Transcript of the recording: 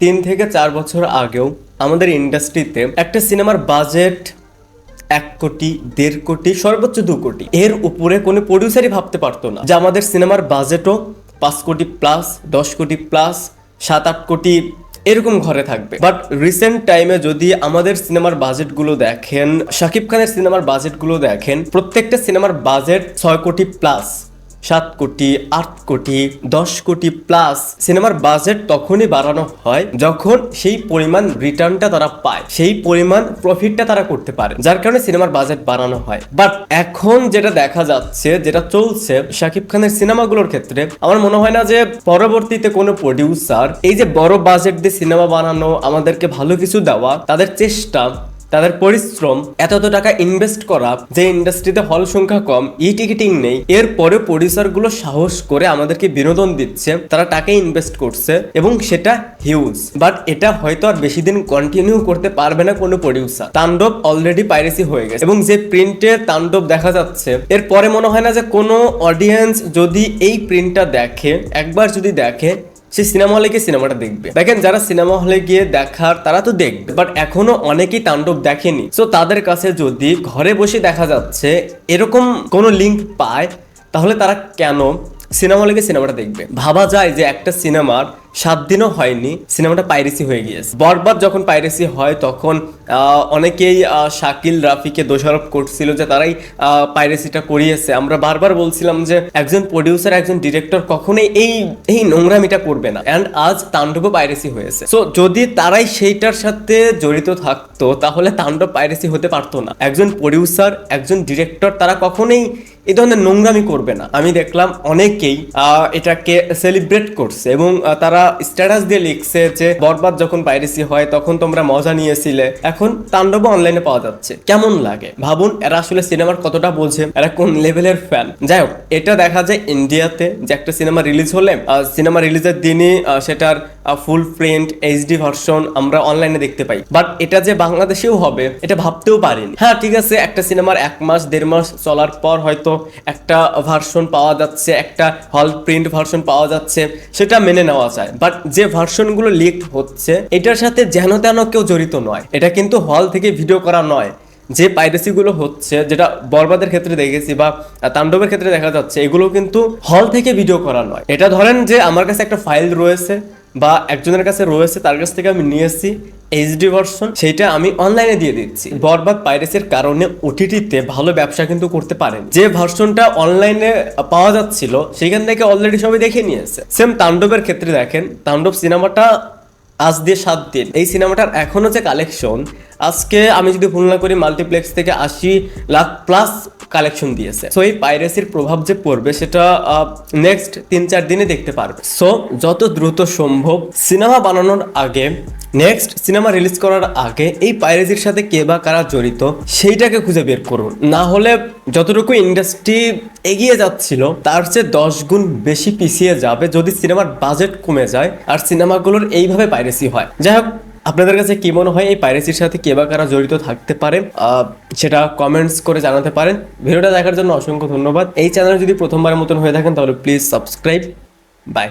তিন থেকে চার বছর আগেও আমাদের ইন্ডাস্ট্রিতে একটা সিনেমার বাজেট এক কোটি, দেড় কোটি, সর্বোচ্চ দু কোটি। এর উপরে কোনো প্রডিউসারই ভাবতে পারতো না যে আমাদের সিনেমার বাজেটও পাঁচ কোটি প্লাস দশ কোটি প্লাস সাত, আট কোটি এরকম ঘরে থাকবে। বাট রিসেন্ট টাইমে যদি আমাদের সিনেমার বাজেটগুলো দেখেন, শাকিব খানের সিনেমার বাজেটগুলো দেখেন, প্রত্যেকটা সিনেমার বাজেট ছয় কোটি প্লাস সাত কোটি, আট কোটি, দশ কোটি প্লাস সিনেমার বাজেট তখনই বাড়ানো হয় যখন সেই পরিমাণ রিটার্নটা তারা পায়, সেই পরিমাণ প্রফিটটা তারা করতে পারে, যার কারণে সিনেমার বাজেট বাড়ানো হয়। বাট এখন যেটা দেখা যাচ্ছে, যেটা চলছে, শাকিব খানের সিনেমাগুলোর ক্ষেত্রে, আমার মনে হয় না যে পরবর্তীতে কোনো প্রডিউসার এই যে বড় বাজেট দিয়ে সিনেমা বানানো, আমাদেরকে ভালো কিছু দেওয়া, তাদের চেষ্টা তাদের পরিশ্রম, এত এত টাকা ইনভেস্ট করা, যে ইন্ডাস্ট্রিতে হল সংখ্যা কম ই টিকিটিং নেই। এরপরে প্রডিউসারগুলো সাহস করে আমাদেরকে বিনোদন দিচ্ছে, তারা টাকা ইনভেস্ট করছে, এবং সেটা হিউজ বাট এটা হয়তো আর বেশি দিন কন্টিনিউ করতে পারবে না কোনো প্রডিউসার তাণ্ডব অলরেডি পাইরেসি হয়ে গেছে। এবং যে প্রিন্টে তাণ্ডব দেখা যাচ্ছে, এরপরে মনে হয় না যে কোনো অডিয়েন্স যদি এই প্রিন্টটা দেখে, একবার যদি দেখে সে সিনেমা হলে গিয়ে সিনেমাটা দেখবে। দেখেন, যারা সিনেমা হলে গিয়ে দেখার, তারা তো দেখবে। বাট এখনও অনেকেই তাণ্ডব দেখেনি। সো তাদের কাছে যদি ঘরে বসে দেখা যাচ্ছে, এরকম কোনো লিঙ্ক পায়, তাহলে তারা কেন সিনেমা হলে গিয়ে সিনেমাটা দেখবে? ভাবা যায় যে একটা সিনেমার সাত দিনও হয়নি সিনেমাটা পাইরেসি হয়ে গিয়েছে। বরবাদ যখন পাইরেসি হয় তখন অনেকেই শাকিল রাফিকে দোষারোপ করছিল যে তারাই পাইরেসিটা করিয়েছে। আমরা বারবার বলছিলাম যে একজন প্রডিউসার একজন ডিরেক্টর কখনোই এই এই নোংরামিটা করবে না। অ্যান্ড আজ তাণ্ডব পাইরেসি হয়েছে। সো যদি তারাই সেইটার সাথে জড়িত থাকতো তাহলে তাণ্ডব পাইরেসি হতে পারতো না। একজন প্রডিউসার একজন ডিরেক্টর তারা কখনোই এই ধরনের নোংরামি করবে না। আমি দেখলাম অনেকেই এটাকে সেলিব্রেট করছে এবং আহ, তারা স্ট্যাটাস দিয়ে লিখছে যে বরবাদ যখন পাইরেসি হয়, তখন তোমরা মজা নিয়েছিলে। এখন তাণ্ডব অনলাইনে পাওয়া যাচ্ছে। কেমন লাগে? ভাবুন, এরা আসলে সিনেমার কতটা বোঝে? এরা কোন লেভেলের ফ্যান যাই হোক, এটা দেখা যায় ইন্ডিয়াতে যে একটা সিনেমা রিলিজ হলে সিনেমা রিলিজের দিনই সেটার ফুল প্রিন্ট এইচডি ভার্সন আমরা অনলাইনে দেখতে পাই। বাট এটা যে বাংলাদেশেও হবে, এটা ভাবতেও পারিনি। হ্যাঁ ঠিক আছে, একটা সিনেমার এক মাস, দেড় মাস চলার পর হয়তো একটা ভার্সন পাওয়া যাচ্ছে, একটা হল প্রিন্ট ভার্সন পাওয়া যাচ্ছে, সেটা মেনে নেওয়া যায়। বাট যে ভার্সনগুলো লিক হচ্ছে, এটার সাথে যেন তেন কেউ জড়িত নয়। এটা কিন্তু হল থেকে ভিডিও করা নয়। যে পাইরেসি গুলো হচ্ছে, যেটা বরবাদের ক্ষেত্রে দেখেছি বা তাণ্ডবের ক্ষেত্রে দেখা যাচ্ছে, এগুলো কিন্তু হল থেকে ভিডিও করা নয়। এটা ধরেন যে আমার কাছে একটা ফাইল রয়েছে বা একজনের কাছে রয়েছে, তার কাছ থেকে আমি নিয়ে এসেছি এইচডি ভার্সন সেইটা আমি অনলাইনে দিয়ে দিচ্ছি। বরবাদ পাইরেসির কারণে ওটিটিতে ভালো ব্যবসা কিন্তু করতে পারেন। যে ভার্সনটা অনলাইনে পাওয়া যাচ্ছিল, সেখান থেকে অলরেডি সবাই দেখে নিয়েছে। সেম তাণ্ডবের ক্ষেত্রে দেখেন, তাণ্ডব সিনেমাটা আজ দিয়ে সাত দিন। এই সিনেমাটার এখনও যে কালেকশন আজকে আমি যদি ভুল না করি মাল্টিপ্লেক্স থেকে আশি লাখ প্লাস কালেকশন দিয়েছে। সো এই পাইরেসির প্রভাব যে পড়বে, সেটা নেক্সট তিন চার দিনে দেখতে পারবে। সো যত দ্রুত সম্ভব সিনেমা বানানোর আগে নেক্সট সিনেমা রিলিজ করার আগে, এই পাইরেসির সাথে কে বা কারা জড়িত, সেইটাকে খুঁজে বের করুন। না হলে যতটুকু ইন্ডাস্ট্রি এগিয়ে যাচ্ছিল, তার চেয়ে দশ গুণ বেশি পিছিয়ে যাবে যদি সিনেমার বাজেট কমে যায়, আর সিনেমাগুলোর এইভাবে পাইরেসি হয়। যাই হোক আপনাদের কাছে কি মনে হয় এই পাইরেসির সাথে কে বা কারা জড়িত থাকতে পারে সেটা কমেন্টস করে জানাতে পারেন। ভিডিওটা দেখার জন্য অসংখ্য ধন্যবাদ। এই চ্যানেল যদি প্রথমবারের মতন হয়ে থাকেন, তাহলে প্লিজ সাবস্ক্রাইব বাই